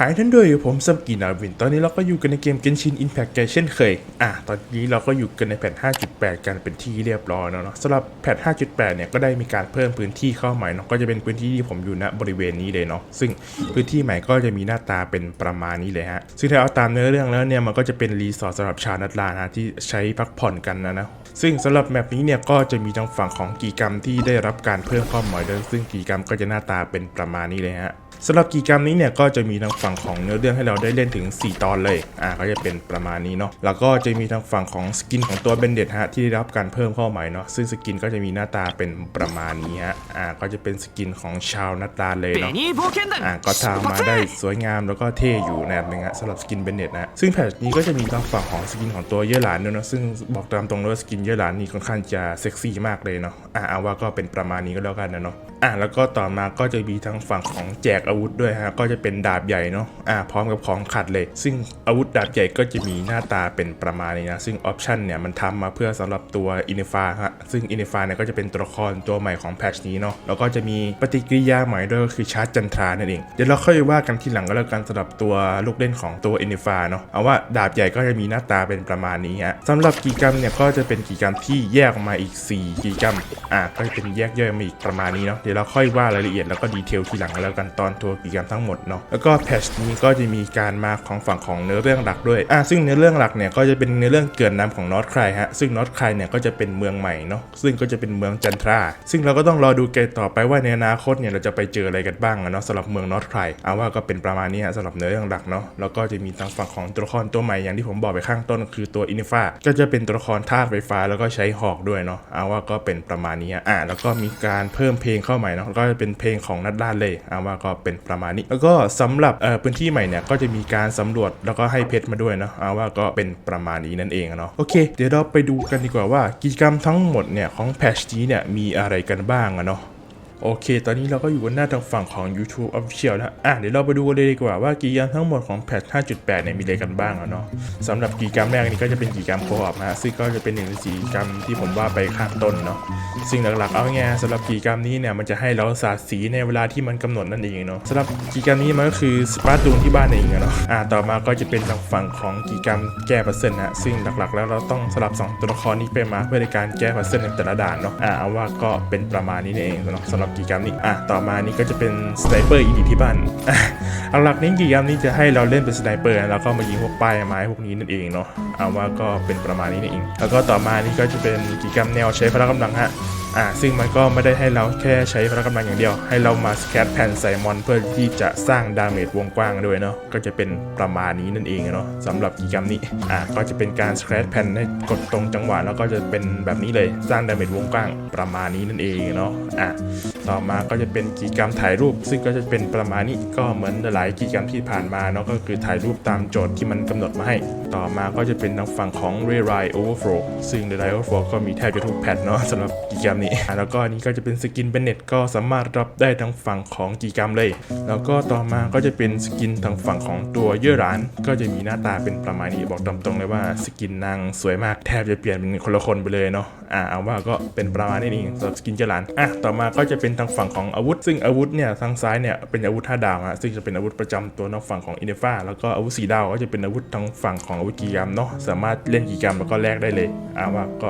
หายท่านด้วยผมซัมกีนาวิน ตอนนี้เราก็อยู่กันในเกม Genshin Impact กันเช่นเคย อะ ตอนนี้เราก็อยู่กันในแพท5.8 กันเป็นที่เรียบร้อยแล้วเนาะสำหรับแพท5.8 เนี่ยก็ได้มีการเพิ่มพื้นที่เข้าใหม่เนาะก็จะเป็นพื้นที่ที่ผมอยู่ณบริเวณนี้เลยเนาะซึ่งพื้นที่ใหม่ก็จะมีหน้าตาเป็นประมาณนี้เลยฮะซึ่งถ้าเอาตามเนื้อเรื่องแล้วเนี่ยมันก็จะเป็นรีสอร์ทสำหรับชาวนัดลานะที่ใช้พักผ่อนกันนะนะซึ่งสำหรับแมปนี้เนี่ยก็จะมีทางฝั่งของกิจกรรมที่ได้รับการเพิ่มเข้ามาด้วยซึ่งกิจกรรมก็จะหน้าตาเป็นประมาณนี้เลยฮะ สำหรับกิจกรรมนี้เนี่ยก็จะมีทางฝั่งของเนื้อเรื่องให้เราได้เล่นถึง 4 ตอนเลย อ่าก็จะเป็นประมาณนี้เนาะ แล้วก็จะมีทางฝั่งของสกินของตัวเบนเดตฮะที่ได้รับการเพิ่มเข้าใหม่เนาะ ซึ่งสกินก็จะมีหน้าตาเป็นประมาณนี้ฮะ อ่าก็จะเป็นสกินของชาวนาตาเลยเนาะ อ่าก็ทำมาได้สวยงามแล้วก็เท่อยู่นะครับนะฮะสำหรับสกินเบนเดตนะ ซึ่งแพทนี้ก็จะมีทางฝั่งของสกินของตัวเยอหลานด้วยเนาะ ซึ่งบอกตามตรงเลยว่าสกินเยอหลานนี่ค่อนข้างจะเซ็กซี่มากเลยเนาะ อ่าเอาว่าก็เป็นประมาณนี้ก็แล้วกันนะเนาะ อ่าแล้วก็ต่อมาก็จะมีทางฝั่งของแจกอาวุธด้วยฮะก็จะเป็นดาบใหญ่เนาะอะพร้อมกับของขัดเลย ซึ่งอาวุธดาบใหญ่ก็จะมีหน้าตาเป็นประมาณนี้นะ ซึ่งออปชันเนี่ยมันทำมาเพื่อสำหรับตัวอินิฟาฮะซึ่งอินิฟาเนี่ยก็จะเป็นตัวละครตัวใหม่ของแพทชนี้เนาะแล้วก็จะมีปฏิกิริยาใหม่ด้วยก็คือชาร์จจันทรานั่นเองเดี๋ยวเราค่อยว่ากันทีหลังก็แล้วกันสำหรับตัวลูกเล่นของตัวอินิฟาเนาะเอาว่าดาบใหญ่ก็จะมีหน้าตาเป็นประมาณนี้ฮะสำหรับกิจกรรมเนี่ยก็จะเป็นกิจกรรมที่แยกออกมาอีก 4 กิจกรรมอะก็จะเป็นแยกย่อยมาอีกประมาณนี้เนาะเดี๋ยวเราค่อยว่ารายละเอียดแล้วก็ดีเทลทีหลังก็แล้วกันตอนตัวกิจกรรมทั้งหมดเนาะแล้วก็แพทชนี้ก็จะมีการมาของฝั่งของเนื้อเรื่องหลักด้วยอะซึ่งเนื้อเรื่องหลักเนี่ยก็จะเป็นเนื้อเรื่องเกิดนำของนอตคลายฮะซึ่งนอตคลายเนี่ยก็จะเป็นเมืองใหม่เนาะซึ่งก็จะเป็นเมืองจันทรา ซึ่งเราก็ต้องรอดูเกตต่อไปว่าในอนาคตเนี่ยเราจะไปเจออะไรกันบ้างเนาะสำหรับเมืองนอตคลายเอาว่าก็เป็นประมาณนี้ฮะสำหรับเนื้อเรื่องหลักเนาะแล้วก็จะมีทางฝั่งของตัวละครตัวใหม่อย่างที่ผมบอกไปข้างต้นคือตัวอินิฟาก็จะเป็นตัวละครธาตุไฟฟ้าแล้วก็ใช้หอกด้วยเนาะเอาว่าก็เป็นประมาณนี้อะแล้วก็มีการเพิ่มเพลงเข้าใหม่เนาะก็จะเป็นเพลงของนัดด้านเลยเอาว่าก็เป็นประมาณนี้ แล้วก็สำหรับเอ่อพื้นที่ใหม่เนี่ยก็จะมีการสำรวจแล้วก็ให้เพชรมาด้วยเนาะเอาว่าก็เป็นประมาณนี้นั่นเองอะเนาะโอเค เดี๋ยวเราไปดูกันดีกว่าว่ากิจกรรมทั้งหมดเนี่ยของแพชนี้เนี่ยมีอะไรกันบ้างอะเนาะ โอเค ตอนนี้เราก็อยู่กันหน้าทางฝั่งของ YouTube Official แล้วอะเดี๋ยวเราไปดูกันเลยดีกว่าว่ากิจกรรมทั้งหมดของแพท5.8 เนี่ยมีอะไรกันบ้างอะเนาะสำหรับกิจกรรมแรกนี้ก็จะเป็นกิจกรรมโคออปนะฮะซึ่งก็จะเป็นหนึ่งในกิจกรรมที่ผมว่าไปข้างต้นเนาะซึ่งหลักๆ เอาไงายสำหรับกิจกรรมนี้เนี่ยมันจะให้เราสาดสีในเวลาที่มันกำหนดนั่นเองเนาะสำหรับกิจกรรมนี้มันก็คือสปาร์ตูนที่บ้านเองอะเนาะอะต่อมาก็จะเป็นทางฝั่งของกิจกรรมแก้พัซเซิลนะซึ่งหลักๆ แล้วเราต้องสลับสองตัวละครนี้ไปมาเพื่อในการแก้พัซเซิลในแต่ละด่านเนาะอะเอาว่าก็เป็นประมาณนี้เองเนาะสำหรับกิจกรรมนี้อะต่อมานี่ก็จะเป็นสไนเปอร์อีดีที่บ้านอะหลักนี้กิจกรรมนี้จะให้เราเล่นเป็นสไนเปอร์แล้วก็มายิงพวกป้ายไม้พวกนี้นั่นเองเนาะเอาว่าก็เป็นประมาณนี้นี่นเอง แล้วก็ต่อมานี่ก็จะเป็นกิจกรรมแนวใช้พละกำลังฮะอ่าซึ่งมันก็ไม่ได้ให้เราแค่ใช้พละกำลังอย่างเดียว ให้เรามาสแคตแผ่นใส่มอนเพื่อที่จะสร้างดาเมจวงกว้างด้วยเนาะก็จะเป็นประมาณนี้นั่นเองเนาะสำหรับกิจกรรมนี้อ่าก็จะเป็นการสแคตแผ่นให้กดตรงจังหวะแล้วก็จะเป็นแบบนี้เลยสร้างดาเมจวงกว้างประมาณนี้นั่นเองเนาะอ่าต่อมาก็จะเป็นกิจกรรมถ่ายรูป ซึ่งก็จะเป็นประมาณนี้ก็เหมือนหลายกิจกรรมที่ผ่านมาเนาะก็คือถ่ายรูปตามโจทย์ที่มันกำหนดมาให้ ต่อมาก็จะเป็นทางฝั่งของ r e r i d Overflow ซึ่ง r e r i d Overflow ก็มีแทบจะทุกแพทเนาะสำหรับกิจกรรมนี้ แล้วก็อันนี้ก็จะเป็นสกินเบนเน็ตก็สามารถรับได้ทั้งฝั่งของกิจกรรมเลย แล้วก็ต่อมาก็จะเป็นสกินทางฝั่งของตัวเยื่อร้าน ก็จะมีหน้าตาเป็นประมาณนี้บอกตามตรงเลยว่าสกินนางสวยมากแทบจะเปลี่ยนเป็นคนละคนไปเลยเนาะอะเอาว่าก็เป็นประมาณนี้เองสำหรับสกินเยื่อร้านอะต่อมาก็จะเป็นทางฝั่งของอาวุธ ซึ่งอาวุธเนี่ยทางซ้ายเนี่ยเป็นอาวุธ5ดาวฮะซึ่งจะเป็นอาวุธประจำตัวนอกฝั่งของอินเดฟ้าแล้วก็อาวุธสีดาวก็จะเป็นอาวุธทางฝั่งของอาวุธกิกรรมเนาะสามารถเล่นกิกรรมแล้วก็แลกได้เลยอ่าว่าก็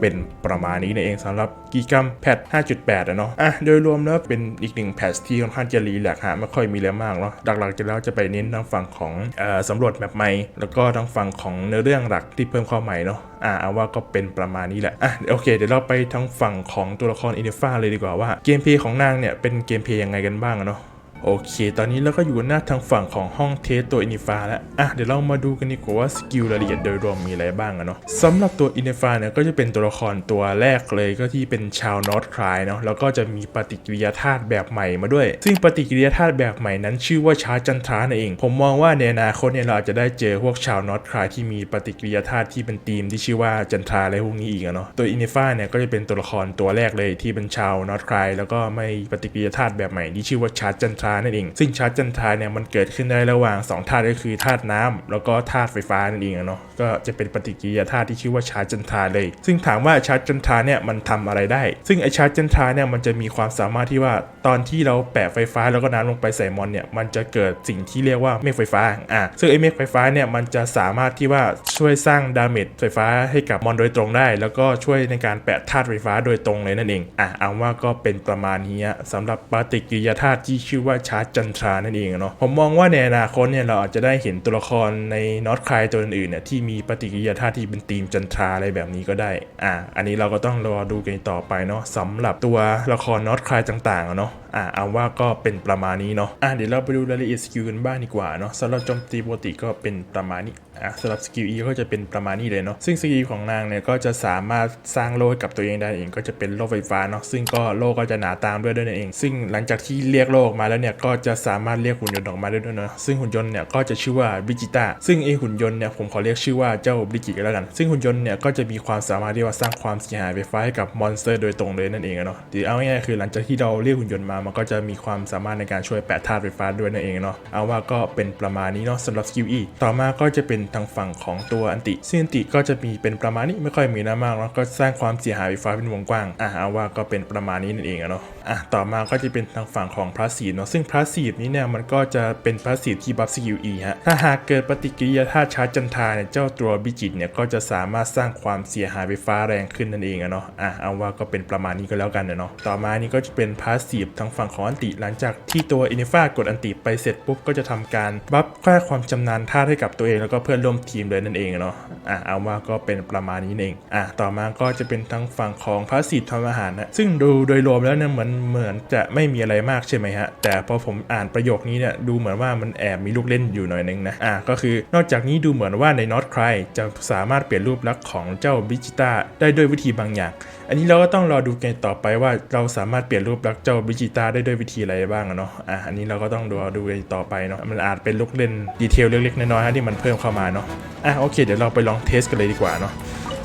เป็นประมาณนี้นั่นเองสำหรับกิกรรมแพท 5.8อะเนาะอะโดยรวมแล้วเป็นอีกหนึ่งแพทที่ค่อนข้างจะรีแลกฮะไม่ค่อยมีอะไรมากเนาะหลักๆจะแล้วจะไปเน้นทางฝั่งของเอ่อสำรวจแมปใหม่แล้วก็ทางฝั่งของเนื้อเรื่องหลักที่เพิ่มเข้าใหม่เนาะ อ่าเอาว่าก็เป็นประมาณนี้แหละอะโอเค เดี๋ยวเราไปทางฝั่งของตัวละครอินเดฟ้าเลยดีกว่าว่าเกมเพลย์ของนางเนี่ยเป็นเกมเพลย์ยังไงกันบ้างเนาะ โอเค ตอนนี้เราก็อยู่หน้าทางฝั่งของห้องเทสตัวอินิฟาแล้ว อะ เดี๋ยวเรามาดูกันดีกว่าว่าสกิลรายละเอียดโดยรวมมีอะไรบ้างอะเนาะสำหรับตัวอินิฟาเนี่ยก็จะเป็นตัวละครตัวแรกเลยก็ที่เป็นชาวนอตคลายเนาะ แล้วก็จะมีปฏิกิริยาธาตุแบบใหม่มาด้วย ซึ่งปฏิกิริยาธาตุแบบใหม่นั้นชื่อว่าชาร์จจันทรานั่นเอง ผมมองว่าในอนาคตเนี่ยเราอาจจะได้เจอพวกชาวนอตคลายที่มีปฏิกิริยาธาตุที่เป็นธีมที่ชื่อว่าจันทราอะไรพวกนี้อีกอะเนาะ ตัวอินิฟาเนี่ยก็จะเป็นตัวละครตัวแรกเลยที่เป็นชาวนอตคลายแล้วก็ไม่ปฏิกิริยาธาตุแบบใหม่ที่ชื่อว่าชาจันทรานั่นเอง ซึ่งชาร์จจันทราเนี่ยมันเกิดขึ้นได้ระหว่างสองธาตุก็คือธาตุน้ำแล้วก็ธาตุไฟฟ้านั่นเองเนาะก็จะเป็นปฏิกิริยาธาตุที่ชื่อว่าชาร์จจันทราเลย ซึ่งถามว่าชาร์จจันทราเนี่ยมันทำอะไรได้ ซึ่งไอชาร์จจันทราเนี่ยมันจะมีความสามารถที่ว่าตอนที่เราแปะไฟฟ้าแล้วก็น้ำลงไปใส่มอนเนี่ยมันจะเกิดสิ่งที่เรียกว่าเมฆไฟฟ้าอะซึ่งไอเมฆไฟฟ้าเนี่ยมันจะสามารถที่ว่าช่วยสร้างดาเมจไฟฟ้าให้กับมอนโดยตรงได้ แล้วก็ช่วยในการแปะธาตุไฟฟ้าโดยตรงเลยนั่นเองอะเอาว่าก็เป็นประมาณนี้สำหรับปฏิกิริยาธาตุที่ชื่อว่าชาร์จจันทรานั่นเองเนาะผมมองว่าในอนาคตเนี่ยเราอาจจะได้เห็นตัวละครในนอตคลายตัวอื่นๆเนี่ยที่มีปฏิกิริยาท่าที่เป็นธีมจันทราอะไรแบบนี้ก็ได้อ่าอันนี้เราก็ต้องรอดูกันต่อไปเนาะสำหรับตัวละครนอตคลายต่างๆเนาะ อะเอาว่าก็เป็นประมาณนี้เนาะอะเดี๋ยวเราไปดูรายละเอียดสกิลกันบ้างดีกว่าเนาะสำหรับโจมตีปกติก็เป็นประมาณนี้อะสำหรับสกิล E ก็จะเป็นประมาณนี้เลยเนาะซึ่งสกิลของนางเนี่ยก็จะสามารถสร้างโล่ให้กับตัวเองได้เองก็จะเป็นโล่ไฟฟ้าเนาะซึ่งก็โล่ก็จะหนาตามด้วยด้วยนั่นเอง ซึ่งหลังจากที่เรียกโล่ออกมาแล้วเนี่ยก็จะสามารถเรียกหุ่นยนต์ออกมาได้ด้วยเนาะซึ่งหุ่นยนต์เนี่ยก็จะชื่อว่าบิจิต้าซึ่งไอหุ่นยนต์เนี่ยผมขอเรียกชื่อว่าเจ้าบิจิตกันแล้วกันซึ่งหุ่นยนต์เนี่ยก็จะมีความสามารถที่ว่าสร้างความเสียหายไฟฟ้าให้กับมอนสเตอร์โดยตรงเลยนั่นเองเนาะหรือเอาง่ายๆคือหลังจากที่เราเรียกหุ่นยนต์มามันก็จะมีความสามารถในการช่วยแปะธาตุไฟฟ้าด้วยนั่นเองเนาะเอาว่าก็เป็นประมาณนี้เนาะสำหรับสกิล E ต่อมาก็จะเป็นทางฝั่งของตัวอันติซึ่งอันติก็จะมีเป็นประมาณนี้ไม่ค่อยมีนะมากเนาะก็สร้างความเสียหายไฟฟ้าเป็นวงกว้างอะเอาว่าก็เป็นประมาณนี้นั่นเองอะเนาะอะต่อมาก็จะเป็นทางฝั่งของพาสีเนาะซึ่งพาสีนี้เนี่ยมันก็จะเป็นพาสีที่บัฟสกิล E ฮะถ้าหากเกิดปฏิกิริยาธาตุชาร์จจันทราเนี่ยเจ้าตัวบิจิตเนี่ยก็จะสามารถสร้างความเสียหายไฟฟ้าแรงขึ้นนั่นเองอะเนาะอะเอาว่าก็เป็นประมาณนี้ก็แล้วกันเนาะต่อมานี่ก็จะเป็นพาสีทางฝั่งของอันติ หลังจากที่ตัวอินิฟากดอันติไปเสร็จปุ๊บก็จะทำการบัฟค่าความชำนาญธาให้กับตัวเองแล้วก็เพื่อนร่วมทีมเลยนั่นเองเนาะอะเอาว่าก็เป็นประมาณนี้เองอะต่อมาก็จะเป็นทางฝั่งของพาสซีฟทำอาหารนะซึ่งดูโดยรวมแล้วเนี่ยเหมือนเหมือนจะไม่มีอะไรมากใช่ไหมฮะแต่พอผมอ่านประโยคนี้เนี่ยดูเหมือนว่ามันแอบมีลูกเล่นอยู่หน่อยนึงนะอะก็คือนอกจากนี้ดูเหมือนว่าในนอตคลายจะสามารถเปลี่ยนรูปลักษณ์ของเจ้าบิจิต้าได้ด้วยวิธีบางอย่าง อันนี้เราก็ต้องรอดูกันต่อไปว่าเราสามารถเปลี่ยนรูปลักษณ์เจ้าบิจิต้าได้ด้วยวิธีอะไรบ้างเนาะอะอันนี้เราก็ต้องรอดูต่อไปเนาะมันอาจเป็นลูกเล่นดีเทลเล็กๆน้อยๆฮะที่มันเพิ่มเข้ามาเนาะอะโอเค เดี๋ยวเราไปลองเทสกันเลยดีกว่าเนาะ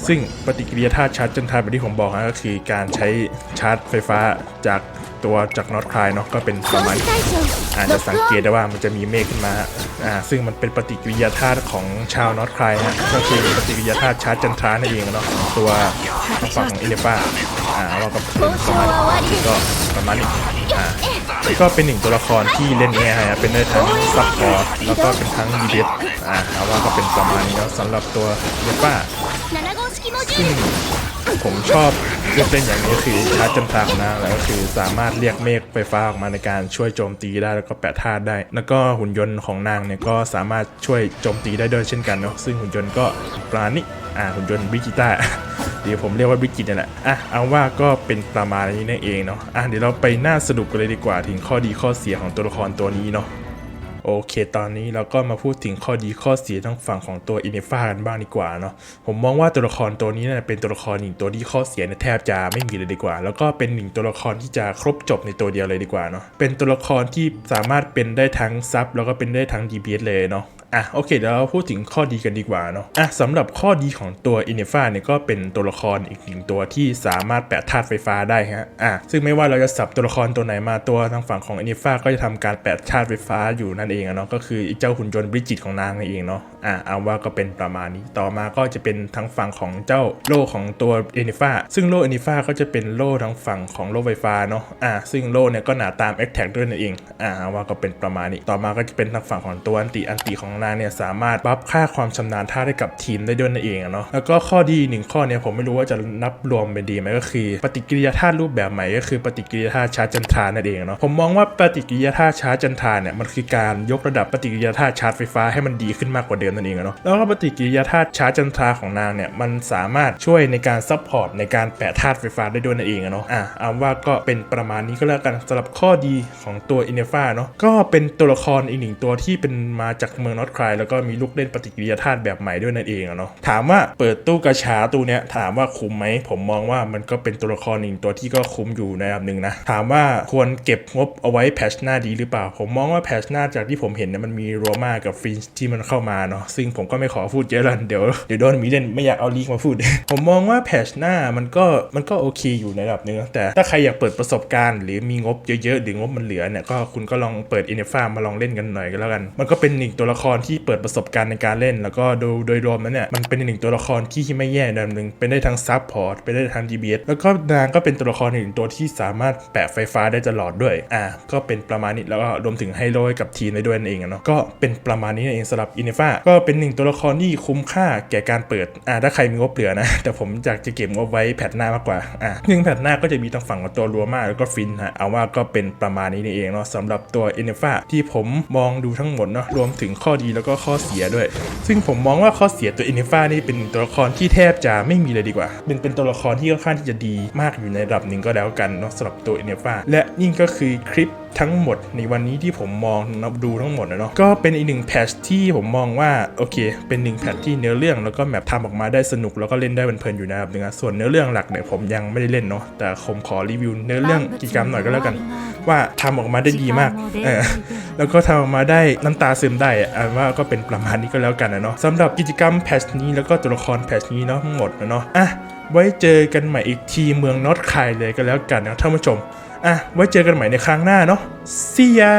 ซึ่งปฏิกิริยาธาตุชาร์จจันทราแบบที่ผมบอกนะก็คือการใช้ชาร์จไฟฟ้าจากตัวจากน็อตคลายเนาะก็เป็นประมาณอาจจะสังเกตได้ว่ามันจะมีเมฆขึ้นมาอ่าซึ่งมันเป็นปฏิกิริยาธาตุของชาวนอตคลายฮะก็คือปฏิกิริยาธาตุชาร์จจันทรานั่นเองเนาะตัวทางฝั่งของอิเลป้าอ่าเราก็ประมาณนี้ก็ประมาณนี้ ก็เป็นหนึ่งตัวละครที่เล่นง่ายนะเป็นได้ทั้งซับพอร์ตแล้วก็เป็นทั้งดีเดสอ่าว่าก็เป็นประมาณนี้แล้วสำหรับตัวเยป้าซึ่งผมชอบเลือกเล่นอย่างนี้คือชาร์จจนตาขงนางแล้วก็คือสามารถเรียกเมฆไฟฟ้าออกมาในการช่วยโจมตีได้แล้วก็แปะธาตุได้ แล้วก็หุ่นยนต์ของนางเนี่ยก็สามารถช่วยโจมตีได้ด้วยเช่นกันเนาะซึ่งหุ่นยนต์ก็ปลาณิอ่าหุ่นยนต์บิกิต้า เดี๋ยวผมเรียกว่าบริจิตนั่นแหละอะเอาว่าก็เป็นประมาณนี้นั่นเองเนาะอะเดี๋ยวเราไปหน้าสรุปกันเลยดีกว่าถึงข้อดีข้อเสียของตัวละครตัวนี้เนาะโอเค ตอนนี้เราก็มาพูดถึงข้อดีข้อเสียทั้งฝั่งของตัวอินเนฟ้ากันบ้างดีกว่าเนาะ ผมมองว่าตัวละครตัวนี้เนี่ยเป็นตัวละครหนึ่งตัวที่ข้อเสียเนี่ยแทบจะไม่มีเลยดีกว่า แล้วก็เป็นหนึ่งตัวละครที่จะครบจบในตัวเดียวเลยดีกว่าเนาะ เป็นตัวละครที่สามารถเป็นได้ทั้งซับแล้วก็เป็นได้ทั้ง DPS เลยเนาะ อะโอเคเดี๋ยวเราพูดถึงข้อดีกันดีกว่าเนาะอะสำหรับข้อดีของตัวอินเนฟ้าเนี่ยก็เป็นตัวละครอีกหนึ่งตัวที่สามารถแปะธาตุไฟฟ้าได้ฮะอะซึ่งไม่ว่าเราจะสับตัวละครตัวไหนมาตัวทางฝั่งของอินเนฟ้าก็จะทำการแปะธาตุไฟฟ้าอยู่นั่นเองอะเนาะก็คือเจ้าหุ่นยนต์บริจิตของนางนั่นเองเนาะอะเอาว่าก็เป็นประมาณนี้ต่อมาก็จะเป็นทางฝั่งของเจ้าโล่ของตัวอินเนฟ้าซึ่งโล่อินเนฟ้าก็จะเป็นโล่ทางฝั่งของโล่ไฟฟ้าเนาะอะซึ่งโล่เนี่ยก็หนาตาม a อ t แท็กด้วยนั่นเองอะเอาว่าก็เป็นประมาณนี้ต่อมาก็จะเป็นทางฝั่งของตัวอันติอันติของนางเนี่ยสามารถบัฟค่าความชำนาญท่าได้กับทีมได้ด้วยนั่นเองอะเนาะแล้วก็ข้อดีหนึ่งข้อเนี่ยผมไม่รู้ว่าจะนับรวมเป็นดีไหมก็คือ ปฏิกิริยาธาตุรูปแบบใหม่ก็คือปฏิกิริยาธาตุชาร์จจันทรานั่นเองเนาะผมมองว่าปฏิกิริยาธาตุชาร์จจันทราเนี่ยมันคือการยกระดับปฏิกิริยาธาตุชาร์จไฟฟ้าให้มันดีขึ้นมากกว่าเดิมนั่นเองอะเนาะแล้วก็ปฏิกิริยาธาตุชาร์จจันทราของนางเนี่ยมันสามารถช่วยในการซัพพอร์ตในการแปะธาตุไฟฟ้าได้ด้วยนั่นเองอะเนาะอะเอาว่าก็เป็นประมาณนี้ก็แล้วกันสำหรับข้อดีของตัวอินเนฟ้าเนาะก็เป็นตัวละครอีกหนึ่งตัวที่เป็นมาจากเมืองนอตคลายแล้วก็มีลูกเล่นปฏิกิริยาธาตุแบบใหม่ด้วยนั่นเองอะเนาะถามว่าเปิดตู้กระชาตู้เนี้ยถามว่าคุ้มไหมผมมองว่ามันก็เป็นตัวละครหนึ่งตัวที่ก็คุ้มอยู่ในระดับหนึ่งนะถามว่าควรเก็บงบเอาไว้แพชหน้าดีหรือเปล่า ผมมองว่าแพชหน้าจากที่ผมเห็นเนี่ยมันมีโรมากับฟินช์ที่มันเข้ามาเนาะซึ่งผมก็ไม่ขอพูดเยอะแล้วเดี๋ยวเดี๋ยวโดนมีเล่นไม่อยากเอาลีกมาพูด ผมมองว่าแพชหน้ามันก็มันก็โอเคอยู่ในระดับหนึงแต่ถ้าใครอยากเปิดประสบการณ์ หรือมีงบเยอะๆหรืองบมันเหลือเนี่ยก็คุณก็ลองเปิดอินเนฟ้ามาลองเล่นกันหน่อยก็แล้วกัน มันก็เป็นหนึ่งตัวละครที่เปิดประสบการณ์ในการเล่น แล้วก็โดยโดยรวมแล้วเนี่ยมันเป็นหนึ่งตัวละครที่ไม่แย่ในระดับหนึ่งเป็นได้ทั้งซับพอร์ตเป็นได้ทั้ง DBS แล้วก็นางก็เป็นตัวละครหนึ่งตัวที่สามารถแปะไฟฟ้าได้ตลอดด้วยอ่าก็เป็นประมาณนี้แล้วก็รวมถึงให้โรยกับทีมได้ด้วยนั่นเองอะเนาะก็เป็นประมาณนี้นั่นเองสำหรับอินเนฟ้าก็เป็นหนึ่งตัวละครที่คุ้มค่าแก่การเปิดอ่าถ้าใครมีงบเหลือนะ แต่ผมอยากจะเก็บงบไว้แพทหน้ามากกว่าอ่าหนึ่งแพทหน้าก็จะมีทางฝั่งของตัวรัวมากแล้วก็ฟินฮะเอาว่าก็เป็นประมาณนี้นี่เองเนาะสำหรับตัวอินเนฟ้าที่ผมมองดูทั้งหมดเนาะรวมถึงข้อดีแล้วก็ข้อเสียด้วย ซึ่งผมมองว่าข้อเสียตัวอินเนฟ้านี่เป็นตัวละครที่แทบจะไม่มีเลยดีกว่า เป็นเป็นตัวละครที่ค่อนข้างที่จะดีมากอยู่ในระดับหนึ่งก็แล้วกันเนาะสำหรับตัวอินเนฟ้าและนี่ก็คือคลิปทั้งหมดในวันนี้ที่ผมมองนับดูทั้งหมดนะเนาะก็เป็นอีกหนึ่งแพทชที่ผมมองว่าโอเค เป็นหนึ่งแพทที่เนื้อเรื่องแล้วก็แมปทำออกมาได้สนุกแล้วก็เล่นได้เพลินๆอยู่นะครับนึงนะส่วนเนื้อเรื่องหลักเนี่ยผมยังไม่ได้เล่นเนาะแต่ผมขอรีวิวเนื้อเรื่องกิจกรรมหน่อยก็แล้วกัน ว่าทำออกมาได้ดีมากเออแล้วก็ทำออกมาได้น้ำตาซึมได้อะอะว่าก็เป็นประมาณนี้ก็แล้วกันนะเนาะสำหรับกิจกรรมแพทชนี้แล้วก็ตัวละครแพทชนี้เนาะทั้งหมดนะเนาะอะไว้เจอกันใหม่อีกทีเมืองนอตคายเลยก็แล้วกันนะท่านผู้ชม อะไว้เจอกันใหม่ในครั้งหน้าเนาะ see ya